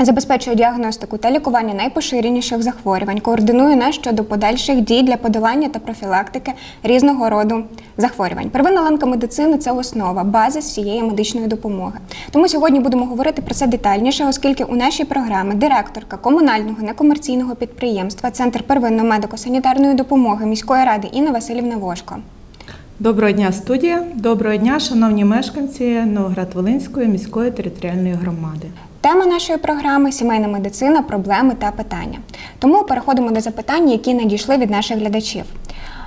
Забезпечує діагностику та лікування найпоширеніших захворювань, координує нас щодо подальших дій для подолання та профілактики різного роду захворювань. Первинна ланка медицини це основа, база всієї медичної допомоги. Тому сьогодні будемо говорити про це детальніше, оскільки у нашій програмі директорка комунального некомерційного підприємства Центр первинної медико-санітарної допомоги міської ради Інна Васильівна Вошко. Доброго дня, студія. Доброго дня, шановні мешканці Новоград-Волинської міської територіальної громади. Тема нашої програми сімейна медицина, проблеми та питання. Тому переходимо до запитань, які надійшли від наших глядачів.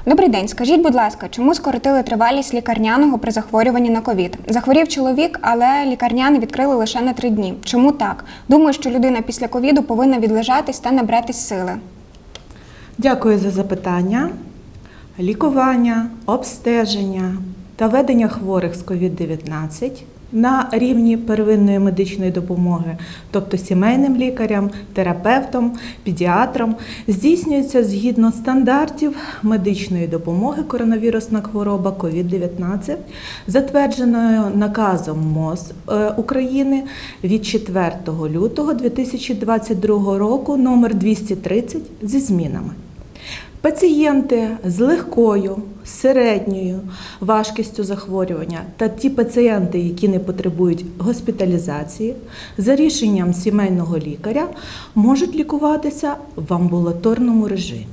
Добрий день, скажіть, будь ласка, чому скоротили тривалість лікарняного при захворюванні на ковід? Захворів чоловік, але лікарняний відкрили лише на три дні. Чому так? Думаю, що людина після ковіду повинна відлежатись та набратись сили. Дякую за запитання. Лікування, обстеження та ведення хворих з COVID-19 на рівні первинної медичної допомоги, тобто сімейним лікарям, терапевтом, педіатром, здійснюється згідно стандартів медичної допомоги коронавірусна хвороба COVID-19, затвердженою наказом МОЗ е, України від 4 лютого 2022 року номер 230 зі змінами. Пацієнти з легкою, середньою важкістю захворювання та ті пацієнти, які не потребують госпіталізації, за рішенням сімейного лікаря можуть лікуватися в амбулаторному режимі.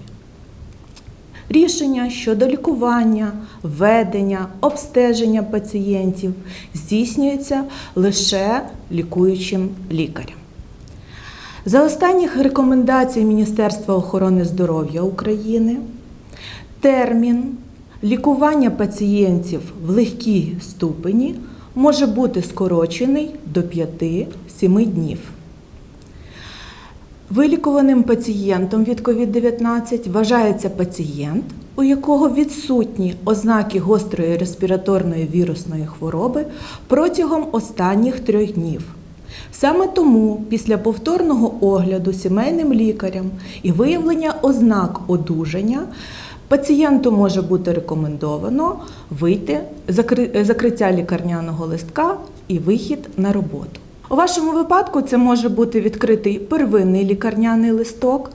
Рішення щодо лікування, ведення, обстеження пацієнтів здійснюється лише лікуючим лікарем. За останніх рекомендацій Міністерства охорони здоров'я України термін лікування пацієнтів в легкій ступені може бути скорочений до 5-7 днів. Вилікуваним пацієнтом від COVID-19 вважається пацієнт, у якого відсутні ознаки гострої респіраторної вірусної хвороби протягом останніх трьох днів. Саме тому після повторного огляду сімейним лікарем і виявлення ознак одужання пацієнту може бути рекомендовано вийти закриття лікарняного листка і вихід на роботу. У вашому випадку це може бути відкритий первинний лікарняний листок.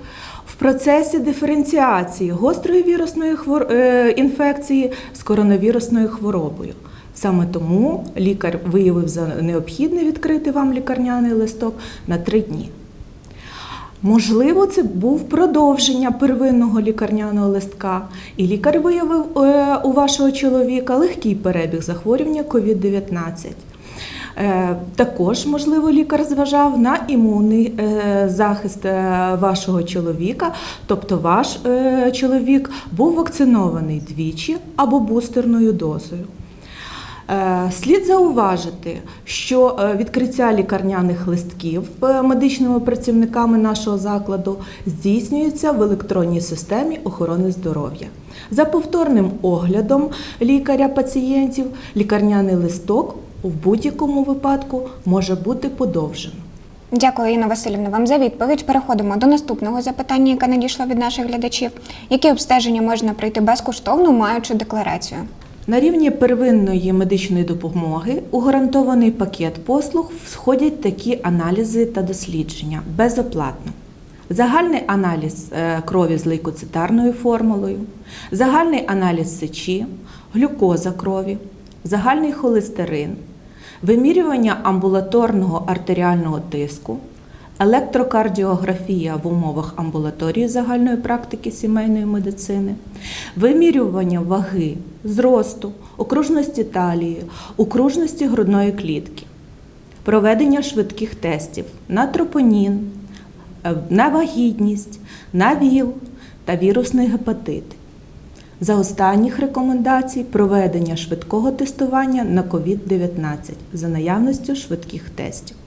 В процесі диференціації гострої вірусної е, інфекції з коронавірусною хворобою. Саме тому лікар виявив за необхідне відкрити вам лікарняний листок на три дні. Можливо, це був продовження первинного лікарняного листка, і лікар виявив е, у вашого чоловіка легкий перебіг захворювання COVID-19. Е, Також, можливо, лікар зважав на імунний е, захист вашого чоловіка, тобто ваш чоловік був вакцинований двічі або бустерною дозою. Е, Слід зауважити, що е, відкриття лікарняних листків е, медичними працівниками нашого закладу здійснюється в електронній системі охорони здоров'я. За повторним оглядом лікаря пацієнтів лікарняний листок в будь-якому випадку може бути подовжено. Дякую, Інна Васильівна, вам за відповідь. Переходимо до наступного запитання, яке надійшло від наших глядачів. Які обстеження можна пройти безкоштовно, маючи декларацію? На рівні первинної медичної допомоги у гарантований пакет послуг входять такі аналізи та дослідження безоплатно. Загальний аналіз е, крові з лейкоцитарною формулою, загальний аналіз сечі, глюкоза крові, загальний холестерин, вимірювання амбулаторного артеріального тиску, електрокардіографія в умовах амбулаторії загальної практики сімейної медицини, вимірювання ваги, зросту, окружності талії, окружності грудної клітки, проведення швидких тестів на тропонін, е, на вагітність, на ВІЛ та вірусний гепатит. За останніх рекомендацій проведення швидкого тестування на COVID-19 за наявністю швидких тестів.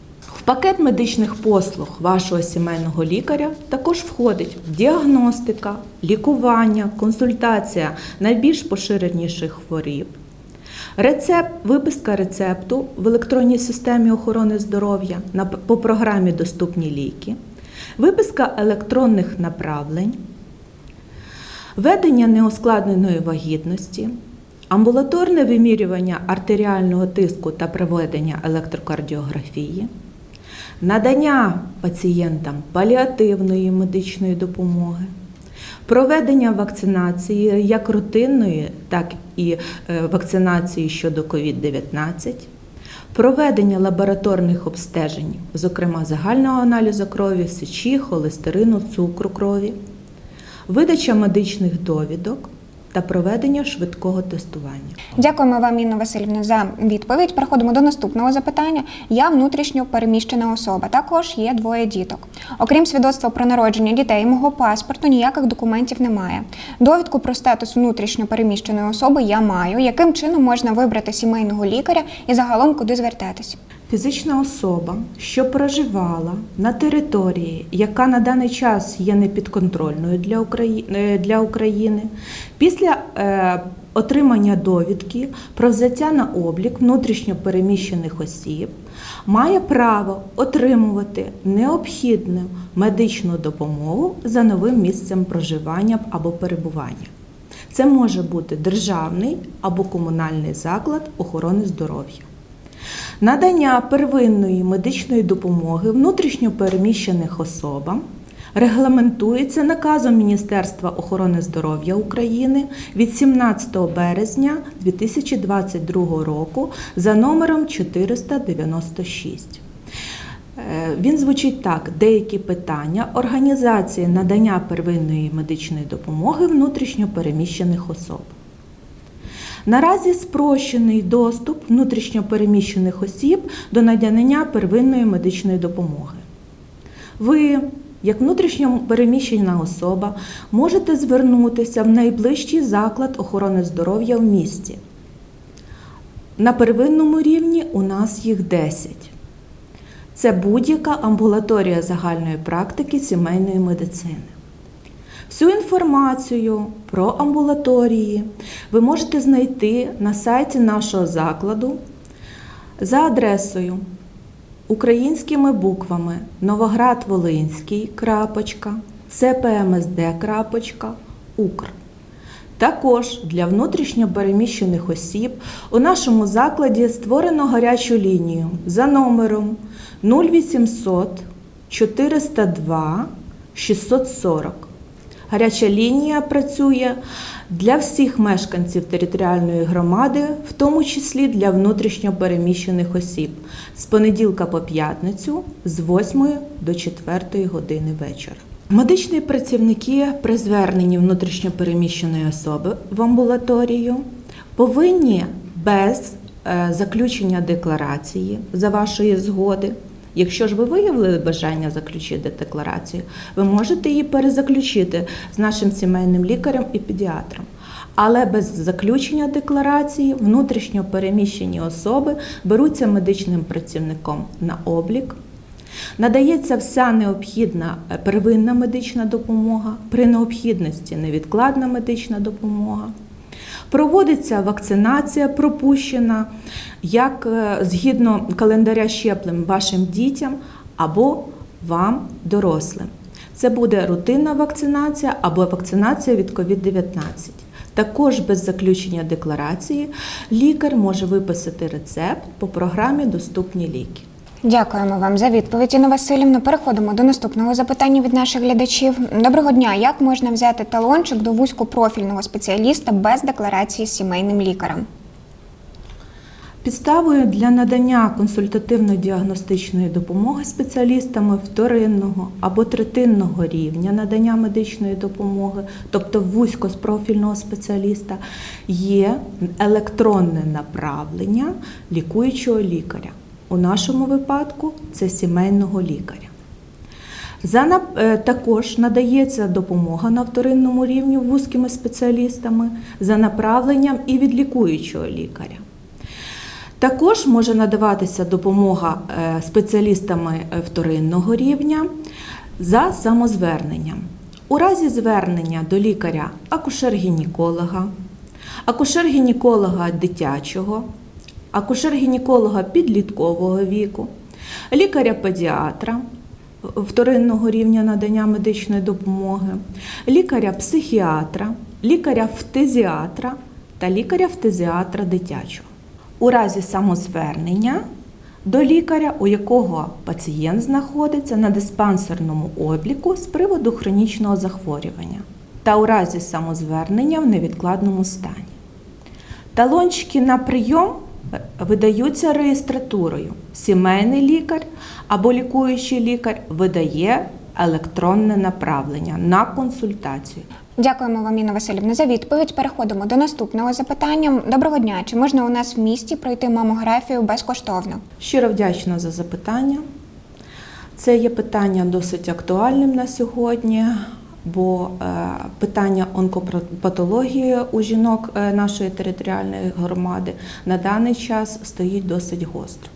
Пакет медичних послуг вашого сімейного лікаря також входить діагностика, лікування, консультація найбільш поширеніших хворіб, рецепт, виписка рецепту в електронній системі охорони здоров'я по програмі Доступні ліки, виписка електронних направлень, ведення неускладненої вагітності, амбулаторне вимірювання артеріального тиску та проведення електрокардіографії, надання пацієнтам паліативної медичної допомоги, проведення вакцинації як рутинної, так і е, вакцинації щодо COVID-19, проведення лабораторних обстежень, зокрема загального аналізу крові, сечі, холестерину, цукру крові, видача медичних довідок та проведення швидкого тестування. Дякуємо вам, Інна Васильівна, за відповідь. Переходимо до наступного запитання. Я внутрішньо переміщена особа. Також є двоє діток. Окрім свідоцтва про народження дітей, мого паспорту ніяких документів немає. Довідку про статус внутрішньо переміщеної особи я маю. Яким чином можна вибрати сімейного лікаря і загалом куди звертатись? Фізична особа, що проживала на території, яка на даний час є непідконтрольною для України, для України після е, отримання довідки про взяття на облік внутрішньо переміщених осіб, має право отримувати необхідну медичну допомогу за новим місцем проживання або перебування. Це може бути державний або комунальний заклад охорони здоров'я. Надання первинної медичної допомоги внутрішньо переміщених особам регламентується наказом Міністерства охорони здоров'я України від 17 березня 2022 року за номером 496. Е, Він звучить так: деякі питання організації надання первинної медичної допомоги внутрішньо переміщених особ. Наразі спрощений доступ внутрішньопереміщених осіб до надання первинної медичної допомоги. Ви, як внутрішньопереміщена особа, можете звернутися в найближчий заклад охорони здоров'я в місті. На первинному рівні у нас їх 10. Це будь-яка амбулаторія загальної практики сімейної медицини. Всю інформацію про амбулаторії ви можете знайти на сайті нашого закладу за адресою українськими буквами Новоград Волинський. Укр. Також для внутрішньопереміщених осіб у нашому закладі створено гарячу лінію за номером 0800 402 640. Гаряча лінія працює для всіх мешканців територіальної громади, в тому числі для внутрішньопереміщених осіб з понеділка по п'ятницю з 8 до 4 години вечора. Медичні працівники при зверненні внутрішньопереміщеної особи в амбулаторію повинні без е, заключення декларації за вашої згоди. Якщо ж ви виявили бажання заключити декларацію, ви можете її перезаключити з нашим сімейним лікарем і педіатром. Але без заключення декларації внутрішньо переміщені особи беруться медичним працівником на облік. Надається вся необхідна е, первинна медична допомога, при необхідності невідкладна медична допомога. Проводиться вакцинація пропущена як е, згідно календаря щеплень вашим дітям або вам, дорослим. Це буде рутинна вакцинація або вакцинація від COVID-19. Також без заключення декларації лікар може виписати рецепт по програмі Доступні ліки. Дякуємо вам за відповідь, Інна Васильівна. Переходимо до наступного запитання від наших глядачів. Доброго дня! Як можна взяти талончик до вузькопрофільного спеціаліста без декларації з сімейним лікарем? Підставою для надання консультативно-діагностичної допомоги спеціалістами вторинного або третинного рівня надання медичної допомоги, тобто вузькопрофільного спеціаліста, є електронне направлення лікуючого лікаря. У нашому випадку це сімейного лікаря. За е, також надається допомога на вторинному рівні вузькими спеціалістами за направленням і від лікуючого лікаря. Також може надаватися допомога е, спеціалістами е, вторинного рівня за самозверненням. У разі звернення до лікаря акушер-гінеколога, акушер-гінеколога дитячого, акушер-гінеколога підліткового віку, лікаря-педіатра вторинного рівня надання медичної допомоги, лікаря-психіатра, лікаря-фтезіатра та лікаря-фтезіатра дитячого. У разі самозвернення до лікаря, у якого пацієнт знаходиться на диспансерному обліку з приводу хронічного захворювання та у разі самозвернення в невідкладному стані. Талончики на прийом видаються реєстратурою. Сімейний лікар або лікуючий лікар видає електронне направлення на консультацію. Дякуємо вам, Інна Васильівна, за відповідь. Переходимо до наступного запитання. Доброго дня. Чи можна у нас в місті пройти мамографію безкоштовно? Щиро вдячна за запитання. Це є питання досить актуальним на сьогодні, бо е, питання онкопатології у жінок е, нашої територіальної громади на даний час стоїть досить гостро.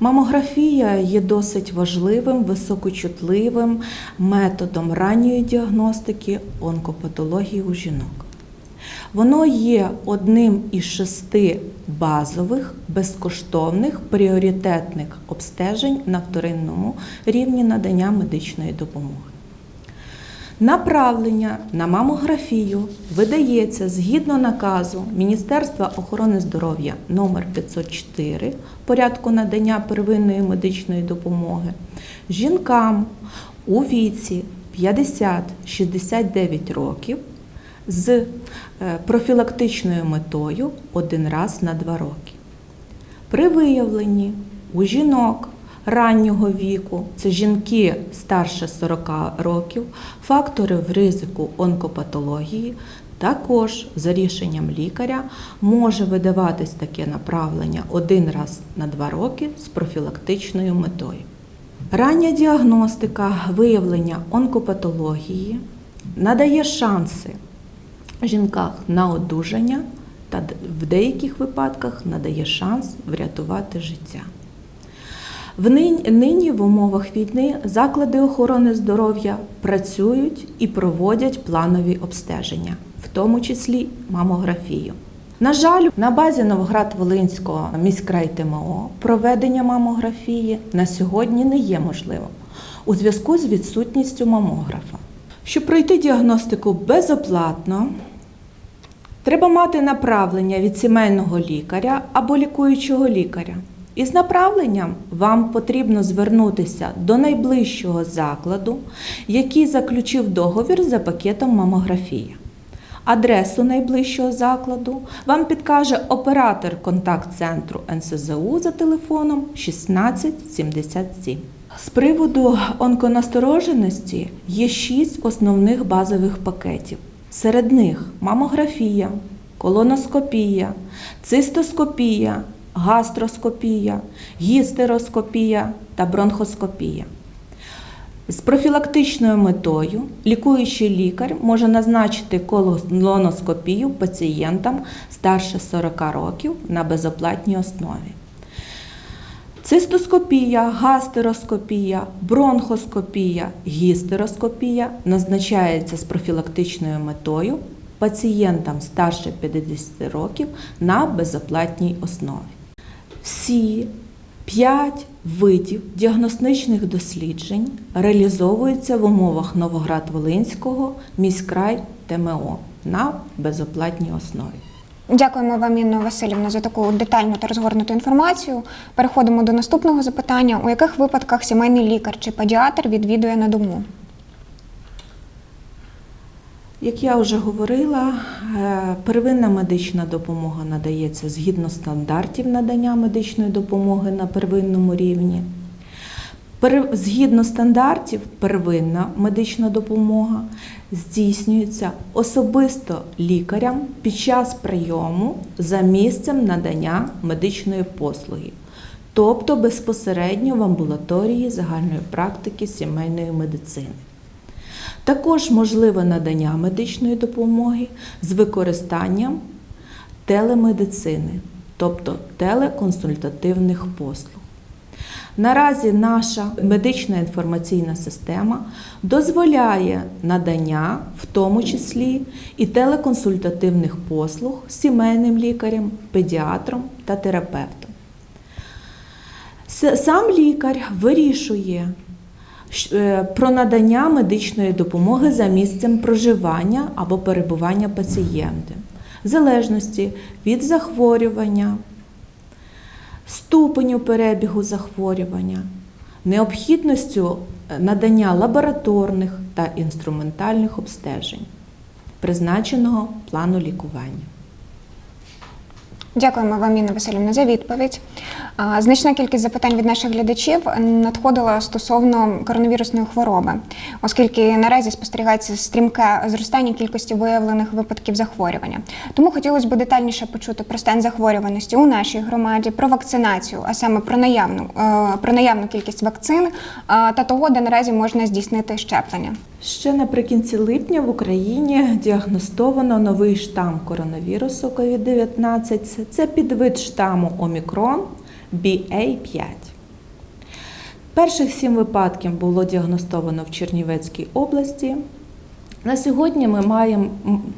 Мамографія є досить важливим, високочутливим методом ранньої діагностики онкопатології у жінок. Воно є одним із шести базових, безкоштовних, пріоритетних обстежень на вторинному рівні надання медичної допомоги. Направлення на мамографію видається згідно наказу Міністерства охорони здоров'я номер 504 порядку надання первинної медичної допомоги жінкам у віці 50-69 років з е, профілактичною метою один раз на два роки. При виявленні у жінок раннього віку, це жінки старше 40 років, фактори в ризику онкопатології, також за рішенням лікаря може видаватись таке направлення один раз на два роки з профілактичною метою. Рання діагностика виявлення онкопатології надає шанси жінках на одужання та в деяких випадках надає шанс врятувати життя. В нині, в умовах війни заклади охорони здоров'я працюють і проводять планові обстеження, в тому числі мамографію. На жаль, на базі Новоград-Волинського міськрай ТМО проведення мамографії на сьогодні не є можливим у зв'язку з відсутністю мамографа. Щоб пройти діагностику безоплатно, треба мати направлення від сімейного лікаря або лікуючого лікаря. Із направленням вам потрібно звернутися до найближчого закладу, який заключив договір за пакетом мамографія. Адресу найближчого закладу вам підкаже оператор контакт-центру НСЗУ за телефоном 1677. З приводу онконастороженості є шість основних базових пакетів. Серед них мамографія, колоноскопія, цистоскопія, гастроскопія, гістероскопія та бронхоскопія. З профілактичною метою лікуючий лікар може назначити колоноскопію пацієнтам старше 40 років на безоплатній основі. Цистоскопія, гастероскопія, бронхоскопія, гістероскопія назначається з профілактичною метою пацієнтам старше 50 років на безоплатній основі. Всі п'ять видів діагностичних досліджень реалізовуються в умовах Новоград-Волинського міськрай ТМО на безоплатній основі. Дякуємо вам, Інна Васильівна, за таку детальну та розгорнуту інформацію. Переходимо до наступного запитання: у яких випадках сімейний лікар чи педіатр відвідує на дому? Як я вже говорила, е, первинна медична допомога надається згідно стандартів надання медичної допомоги на первинному рівні. Згідно стандартів, первинна медична допомога здійснюється особисто лікарям під час прийому за місцем надання медичної послуги, тобто безпосередньо в амбулаторії загальної практики сімейної медицини. Також можливе надання медичної допомоги з використанням телемедицини, тобто телеконсультативних послуг. Наразі наша медична інформаційна система дозволяє надання, в тому числі і телеконсультативних послуг сімейним лікарям, педіатром та терапевтом. Сам лікар вирішує про надання медичної допомоги за місцем проживання або перебування пацієнта, в залежності від захворювання, ступеню перебігу захворювання, необхідністю е, надання лабораторних та інструментальних обстежень, призначеного плану лікування. Дякуємо вам, Інна Васильівна, за відповідь. Значна кількість запитань від наших глядачів надходила стосовно коронавірусної хвороби, оскільки наразі спостерігається стрімке зростання кількості виявлених випадків захворювання. Тому хотілося б детальніше почути про стан захворюваності у нашій громаді, про вакцинацію, а саме про наявну, е, про наявну кількість вакцин та того, де наразі можна здійснити щеплення. Ще наприкінці липня в Україні діагностовано новий штам коронавірусу COVID-19. Це підвид штаму Омікрон BA5. Перших сім випадків було діагностовано в Чернівецькій області. На сьогодні ми маємо,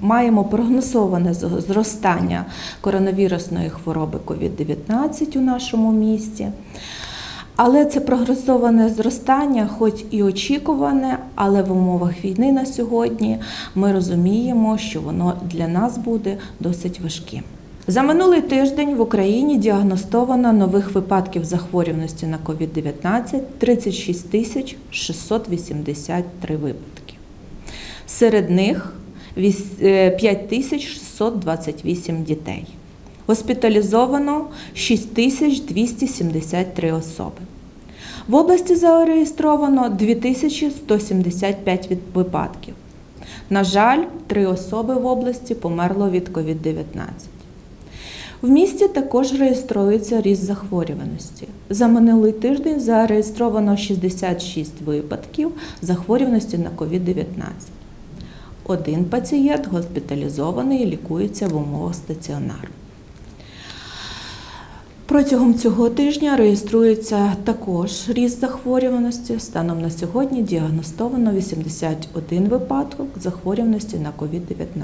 маємо прогнозоване зростання коронавірусної хвороби COVID-19 у нашому місті. Але це прогресоване зростання, хоч і очікуване, але в умовах війни на сьогодні ми розуміємо, що воно для нас буде досить важким. За минулий тиждень в Україні діагностовано нових випадків захворюваності на COVID-19 36 тисяч 683 випадки. Серед них віс- е, 5628 дітей. Госпіталізовано 6273 особи. В області зареєстровано 2175 випадків. На жаль, три особи в області померло від COVID-19. В місті також реєструється ріст захворюваності. За минулий тиждень зареєстровано 66 випадків захворюваності на COVID-19. Один пацієнт госпіталізований і лікується в умовах стаціонару. Протягом цього тижня реєструється також ріст захворюваності. Станом на сьогодні діагностовано 81 випадок захворюваності на COVID-19.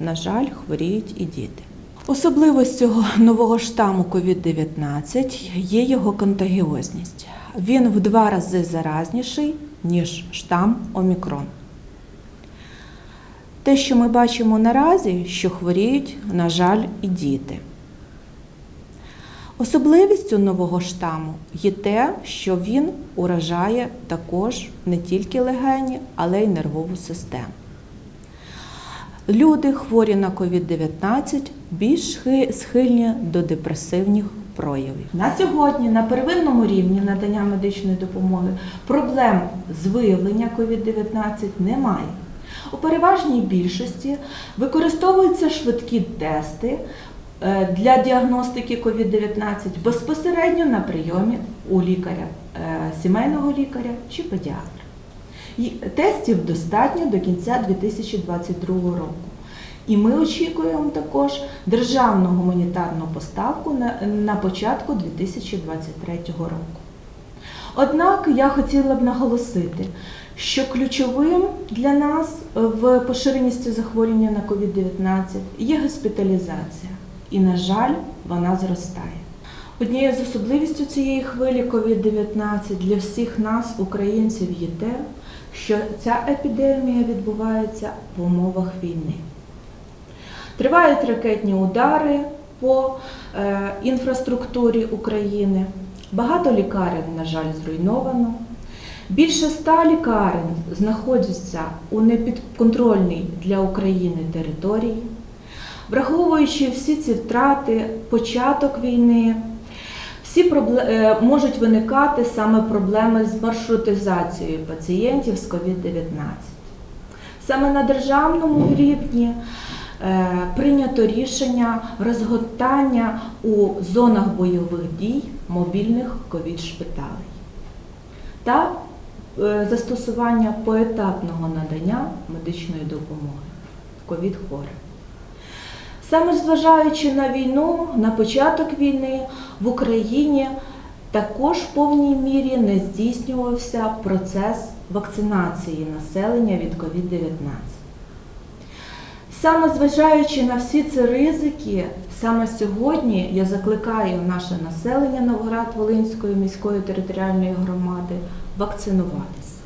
На жаль, хворіють і діти. Особливостю нового штаму COVID-19 є його контагіозність. Він в два рази заразніший, ніж штам Омікрон. Те, що ми бачимо наразі, що хворіють, на жаль, і діти. Особливістю нового штаму є те, що він уражає також не тільки легені, але й нервову систему. Люди, хворі на COVID-19, більш схильні до депресивних проявів. На сьогодні на первинному рівні надання медичної допомоги проблем з виявлення COVID-19 немає. У переважній більшості використовуються швидкі тести для діагностики COVID-19 безпосередньо на прийомі у лікаря, е, сімейного лікаря чи педіатра. Тестів достатньо до кінця 2022 року. І ми очікуємо також державну гуманітарну поставку на, початку 2023 року. Однак я хотіла б наголосити, що ключовим для нас в поширеності захворювання на COVID-19 є госпіталізація. І, на жаль, вона зростає. Однією з особливістю цієї хвилі COVID-19 для всіх нас, українців, є те, що ця епідемія відбувається в умовах війни. Тривають ракетні удари по е, інфраструктурі України. Багато лікарень, на жаль, зруйновано. Більше ста лікарень знаходяться у непідконтрольній для України території. Враховуючи всі ці втрати, початок війни, всі пробле- е, можуть виникати саме проблеми з маршрутизацією пацієнтів з COVID-19. Саме на державному рівні е, прийнято рішення розгортання у зонах бойових дій мобільних ковід-шпиталей та е, застосування поетапного надання медичної допомоги ковід-хворим. Саме зважаючи на війну, на початок війни в Україні також в повній мірі не здійснювався процес вакцинації населення від COVID-19. Саме зважаючи на всі ці ризики, саме сьогодні я закликаю наше населення Новоград-Волинської міської територіальної громади вакцинуватися.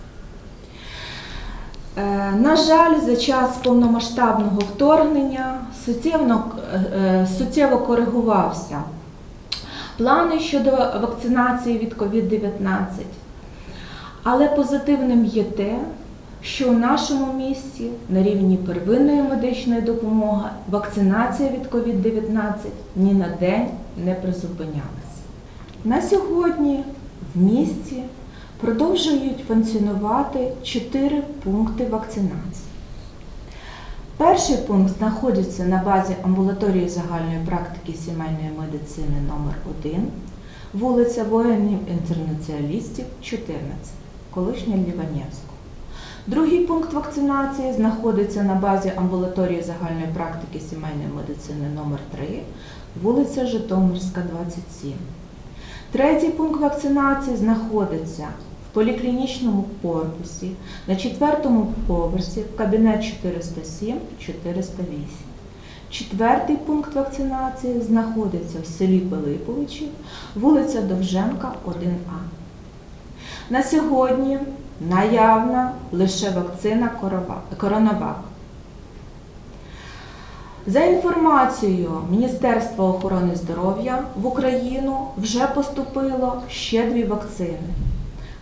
Е, На жаль, за час повномасштабного вторгнення суттєвно, е, суттєво коригувався плани щодо вакцинації від COVID-19. Але позитивним є те, що у нашому місті на рівні первинної медичної допомоги вакцинація від COVID-19 ні на день не призупинялася. На сьогодні в місті продовжують функціонувати чотири пункти вакцинації. Перший пункт знаходиться на базі амбулаторії загальної практики сімейної медицини номер 1 вулиця воїнів інтернаціоналістів, 14, колишня Ліванівського. Другий пункт вакцинації знаходиться на базі амбулаторії загальної практики сімейної медицини номер 3 вулиця Житомирська, 27. Третій пункт вакцинації знаходиться поліклінічному корпусі на четвертому поверсі в кабінет 407-408. Четвертий пункт вакцинації знаходиться в селі Пилиповичі, вулиця Довженка, 1А. На сьогодні наявна лише вакцина Коронавак. За інформацією Міністерства охорони здоров'я в Україну вже поступило ще дві вакцини: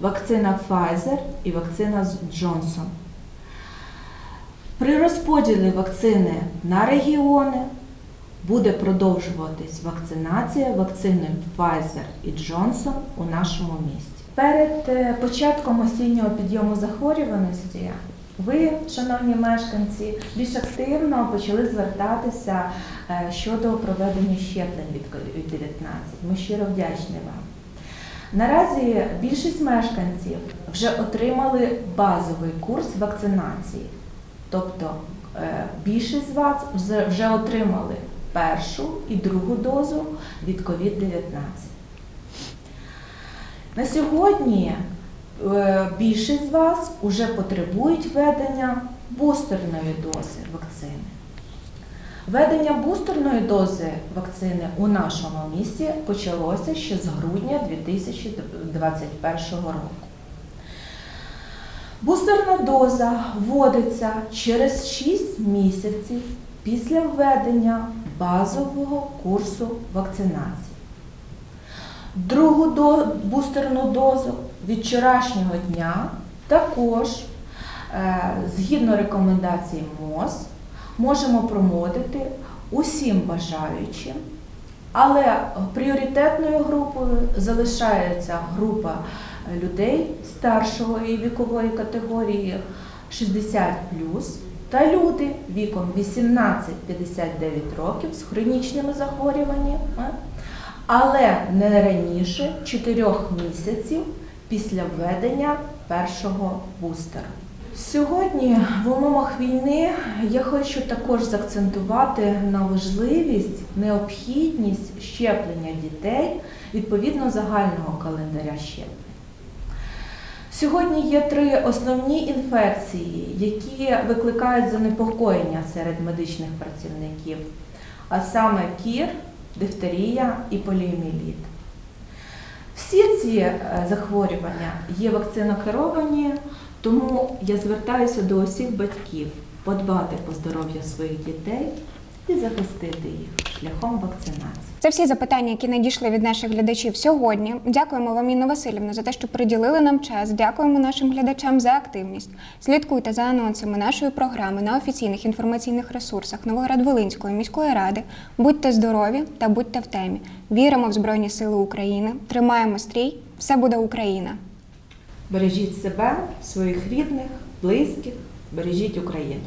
вакцина Pfizer і вакцина Johnson. При розподілі вакцини на регіони буде продовжуватись вакцинація вакциною Pfizer і Johnson у нашому місті. Перед е, початком осіннього підйому захворюваності ви, шановні мешканці, більш активно почали звертатися е, щодо проведення щеплень від COVID-19. Ми щиро вдячні вам. Наразі більшість мешканців вже отримали базовий курс вакцинації. Тобто е, більшість з вас вже- отримали першу і другу дозу від COVID-19. На сьогодні е, більшість з вас вже потребують введення бустерної дози вакцини. Введення бустерної дози вакцини у нашому місті почалося ще з грудня 2021 року. Бустерна доза вводиться через 6 місяців після введення базового курсу вакцинації. Другу до, бустерну дозу від вчорашнього дня також, е, згідно рекомендацій МОЗ, можемо проводити усім бажаючим, але пріоритетною групою залишається група людей старшої вікової категорії 60 та люди віком 18-59 років з хронічними захворюваннями, але не раніше 4 місяців після введення першого бустера. Сьогодні в умовах війни я хочу також заакцентувати на важливість, необхідність щеплення дітей відповідно загального календаря щеплень. Сьогодні є три основні інфекції, які викликають занепокоєння серед медичних працівників, а саме кір, дифтерія і поліоміеліт. Всі ці е, захворювання є вакцинокеровані, тому я звертаюся до усіх батьків подбати про здоров'я своїх дітей і захистити їх шляхом вакцинації. Це всі запитання, які надійшли від наших глядачів сьогодні. Дякуємо вам, Інна Васильівна, за те, що приділили нам час. Дякуємо нашим глядачам за активність. Слідкуйте за анонсами нашої програми на офіційних інформаційних ресурсах Новоград-Волинської міської ради. Будьте здорові та будьте в темі. Віримо в Збройні Сили України. Тримаємо стрій. Все буде Україна. Бережіть себе, своїх рідних, близьких, бережіть Україну.